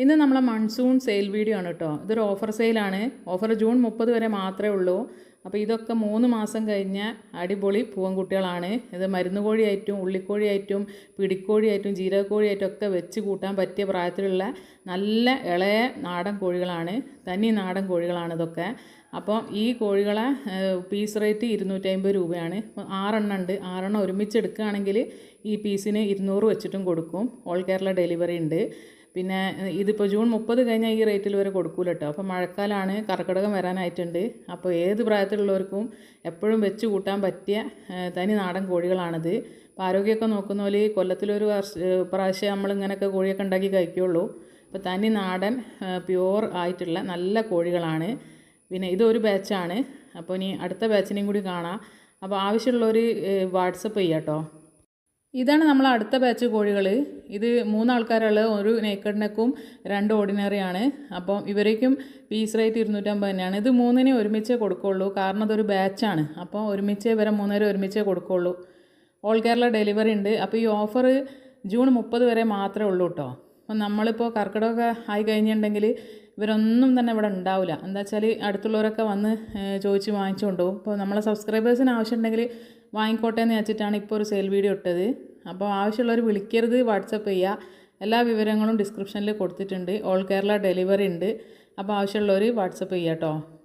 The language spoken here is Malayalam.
ഇന്ന് നമ്മളെ മൺസൂൺ സെയിൽ വീഡിയോ ആണ് കേട്ടോ. ഇതൊരു ഓഫർ സെയിലാണ് ഓഫർ ജൂൺ മുപ്പത് വരെ മാത്രമേ ഉള്ളൂ. അപ്പോൾ ഇതൊക്കെ മൂന്ന് മാസം കഴിഞ്ഞ അടിപൊളി പൂവൻകുട്ടികളാണ്. ഇത് മരുന്ന് കോഴിയായിട്ടും ഉള്ളിക്കോഴിയായിട്ടും പിടിക്കോഴിയായിട്ടും ജീരകക്കോഴിയായിട്ടും ഒക്കെ വെച്ച് കൂട്ടാൻ പറ്റിയ പ്രായത്തിലുള്ള നല്ല ഇളയ നാടൻ കോഴികളാണ്. തനി നാടൻ കോഴികളാണ് ഇതൊക്കെ. അപ്പോൾ ഈ കോഴികളെ പീസ് റേറ്റ് ഇരുന്നൂറ്റമ്പത് രൂപയാണ്. ആറെണ്ണം ഉണ്ട്. ആറെണ്ണം ഒരുമിച്ച് എടുക്കുകയാണെങ്കിൽ ഈ പീസിന് ഇരുന്നൂറ് വെച്ചിട്ടും കൊടുക്കും. ഓൾ കേരള ഡെലിവറി ഉണ്ട്. പിന്നെ ഇതിപ്പോൾ ജൂൺ മുപ്പത് കഴിഞ്ഞാൽ ഈ റേറ്റിൽ വരെ കൊടുക്കൂല കേട്ടോ അപ്പോൾ മഴക്കാലമാണ് കർക്കിടകം വരാനായിട്ടുണ്ട്. അപ്പോൾ ഏത് പ്രായത്തിലുള്ളവർക്കും എപ്പോഴും വെച്ച് കൂട്ടാൻ പറ്റിയ തനി നാടൻ കോഴികളാണിത്. അപ്പോൾ ആരോഗ്യമൊക്കെ നോക്കുന്ന പോലെ കൊല്ലത്തിലൊരു വർഷ പ്രാവശ്യം നമ്മളിങ്ങനെയൊക്കെ കോഴിയൊക്കെ ഉണ്ടാക്കി കഴിക്കുകയുള്ളൂ അപ്പോൾ തനി നാടൻ പ്യുവർ ആയിട്ടുള്ള നല്ല കോഴികളാണ്. പിന്നെ ഇതൊരു ബാച്ചാണ്. അപ്പോൾ ഇനി അടുത്ത ബാച്ചിനെയും കൂടി കാണാം. അപ്പോൾ ആവശ്യമുള്ളവർ വാട്സപ്പ് ചെയ്യാം കേട്ടോ ഇതാണ് നമ്മൾ അടുത്ത ബാച്ച് കോഴികൾ ഇത് മൂന്നാൾക്കാരുള്ള ഒരു നേക്കഡ് നെക്കും രണ്ട് ഓർഡിനറി ആണ് അപ്പം ഇവരേക്കും പീസ് റേറ്റ് ഇരുന്നൂറ്റമ്പത് തന്നെയാണ്. ഇത് മൂന്നിനെ ഒരുമിച്ചേ കൊടുക്കുള്ളൂ. കാരണം അതൊരു ബാച്ചാണ് അപ്പോൾ ഒരുമിച്ച് ഇവരെ മൂന്നേരം ഒരുമിച്ചേ കൊടുക്കുള്ളൂ. ഓൾ കേരള ഡെലിവറി ഉണ്ട്. അപ്പോൾ ഈ ഓഫർ ജൂൺ മുപ്പത് വരെ മാത്രമേ ഉള്ളൂ കേട്ടോ അപ്പം നമ്മളിപ്പോൾ കർക്കിടകമൊക്കെ ആയി കഴിഞ്ഞിട്ടുണ്ടെങ്കിൽ ഇവരൊന്നും തന്നെ ഇവിടെ ഉണ്ടാവില്ല എന്താ വെച്ചാൽ അടുത്തുള്ളവരൊക്കെ വന്ന് ചോദിച്ച് വാങ്ങിച്ചു കൊണ്ടുപോകും അപ്പോൾ നമ്മളെ സബ്സ്ക്രൈബേഴ്സിന് ആവശ്യമുണ്ടെങ്കിൽ വാങ്ങിക്കോട്ടെ എന്ന് വെച്ചിട്ടാണ് ഇപ്പോൾ ഒരു സെയിൽ വീഡിയോ ഇട്ടത്. അപ്പോൾ ആവശ്യമുള്ളവർ വിളിക്കരുത് വാട്സപ്പ് ചെയ്യുക. എല്ലാ വിവരങ്ങളും ഡിസ്ക്രിപ്ഷനിൽ കൊടുത്തിട്ടുണ്ട്. ഓൾ കേരള ഡെലിവറി ഉണ്ട്. അപ്പോൾ ആവശ്യമുള്ളവർ വാട്സപ്പ് ചെയ്യാം കേട്ടോ.